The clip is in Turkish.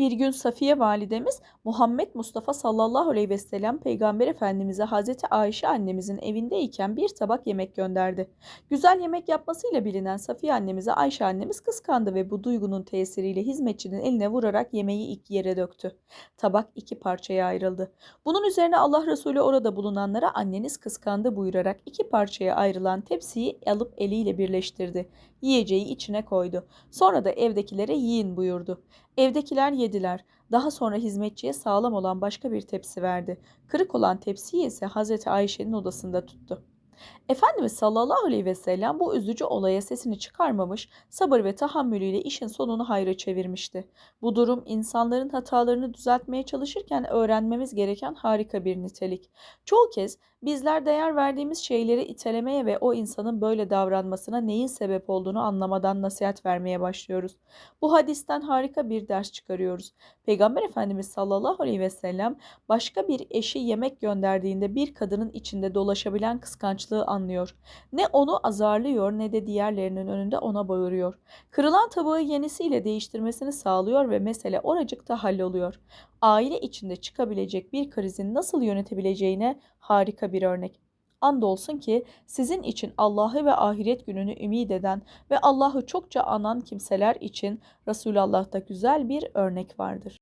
Bir gün Safiye validemiz Muhammed Mustafa sallallahu aleyhi ve sellem Peygamber Efendimiz'e Hazreti Ayşe annemizin evindeyken bir tabak yemek gönderdi. Güzel yemek yapmasıyla bilinen Safiye annemize Ayşe annemiz kıskandı ve bu duygunun tesiriyle hizmetçinin eline vurarak yemeği ilk yere döktü. Tabak iki parçaya ayrıldı. Bunun üzerine Allah Resulü orada bulunanlara anneniz kıskandı buyurarak iki parçaya ayrılan tepsiyi alıp eliyle birleştirdi. Yiyeceği içine koydu. Sonra da evdekilere yiyin buyurdu. Evdekiler yediler. Daha sonra hizmetçiye sağlam olan başka bir tepsi verdi. Kırık olan tepsiyi ise Hazreti Ayşe'nin odasında tuttu. Efendimiz sallallahu aleyhi ve sellem bu üzücü olaya sesini çıkarmamış, sabır ve tahammülüyle işin sonunu hayra çevirmişti. Bu durum insanların hatalarını düzeltmeye çalışırken öğrenmemiz gereken harika bir nitelik. Çoğu kez bizler değer verdiğimiz şeyleri itelemeye ve o insanın böyle davranmasına neyin sebep olduğunu anlamadan nasihat vermeye başlıyoruz. Bu hadisten harika bir ders çıkarıyoruz. Peygamber Efendimiz sallallahu aleyhi ve sellem başka bir eşi yemek gönderdiğinde bir kadının içinde dolaşabilen kıskançlığı anlıyor. Ne onu azarlıyor ne de diğerlerinin önünde ona bağırıyor. Kırılan tabağı yenisiyle değiştirmesini sağlıyor ve mesele oracıkta halloluyor. Aile içinde çıkabilecek bir krizin nasıl yönetebileceğine harika bir örnek. Andolsun ki sizin için Allah'ı ve ahiret gününü ümit eden ve Allah'ı çokça anan kimseler için Resulullah'ta güzel bir örnek vardır.